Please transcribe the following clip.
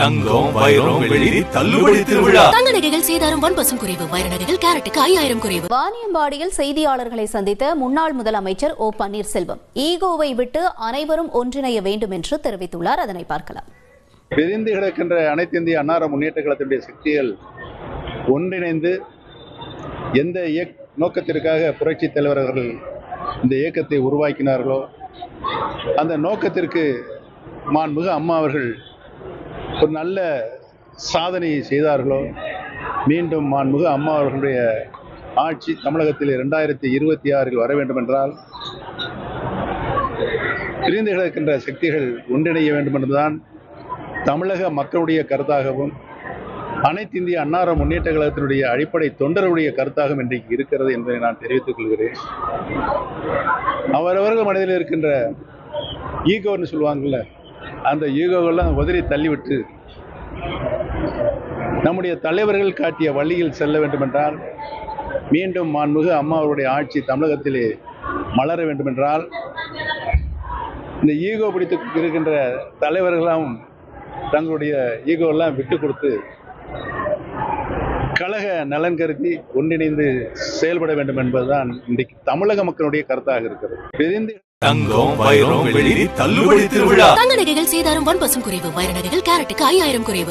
தங்கம் வைரம் வெள்ளி தள்ளுபடி திருவிழா. தங்க நகைகள் சேதாரம் ஒன் பர்சன்ட் குறைவு வைர நகைகள் கேரட்டுக்கு ஐயாயிரம் குறைவு. வாணியம்பாடியில் செய்தியாளர்களை சந்தித்த முன்னாள் முதலமைச்சர் ஓ பன்னீர்செல்வம் ஈகோவை விட்டு அனைவரும் ஒன்றிணைய வேண்டும் என்று தெரிவித்துள்ளார். அதனை பார்க்கலாம். பிரிந்து கிடக்கின்ற அனைத்து இந்திய அன்னார முன்னேற்ற கழகத்தினுடைய சக்திகள் ஒன்றிணைந்து எந்த இயக் நோக்கத்திற்காக புரட்சி தலைவர் அவர்கள் இந்த இயக்கத்தை உருவாக்கினார்களோ அந்த நோக்கத்திற்கு மாண்புமிகு அம்மா அவர்கள் ஒரு நல்ல சாதனையை செய்தார்களோ? மீண்டும் மாண்புமிகு அம்மா அவர்களுடைய ஆட்சி தமிழகத்தில் இரண்டாயிரத்தி இருபத்தி ஆறில் வர வேண்டும் என்றால் பிரிந்து கிடக்கின்ற சக்திகள் ஒன்றிணைய வேண்டும் என்றுதான் தமிழக மக்களுடைய கருத்தாகவும் அனைத்து இந்திய அன்னார முன்னேற்ற கழகத்தினுடைய அடிப்படை தொண்டர்களுடைய கருத்தாகவும் இன்றைக்கு இருக்கிறது என்பதை நான் தெரிவித்துக் கொள்கிறேன். அவரவர்கள் மனதில் இருக்கின்ற ஈகோன்னு சொல்லுவாங்கல்ல அந்த ஈகோவெல்லாம் உதறி தள்ளிவிட்டு நம்முடைய தலைவர்கள் காட்டிய வழியில் செல்ல வேண்டுமென்றால் மீண்டும் மாண்புமிகு அம்மா அவருடைய ஆட்சி தமிழகத்திலே மலர வேண்டுமென்றால் இந்த ஈகோ பிடித்து இருக்கின்ற தலைவர்களும் தங்களுடைய ஈகோவெல்லாம் விட்டு கொடுத்து கழக நலன் கருதி ஒன்றிணைந்து செயல்பட வேண்டும் என்பதுதான் இன்றைக்கு தமிழக மக்களுடைய கருத்தாக இருக்கிறது. பிரிந்து தங்கம் வைரம் வெள்ளி தள்ளுபடி திருவிழா. தங்க நகைகள் சீதாரம் ஒன் பர்சன்ட் குறைவு. வைர நகைகள் கேரட்டுக்கு ஐயாயிரம் குறைவு.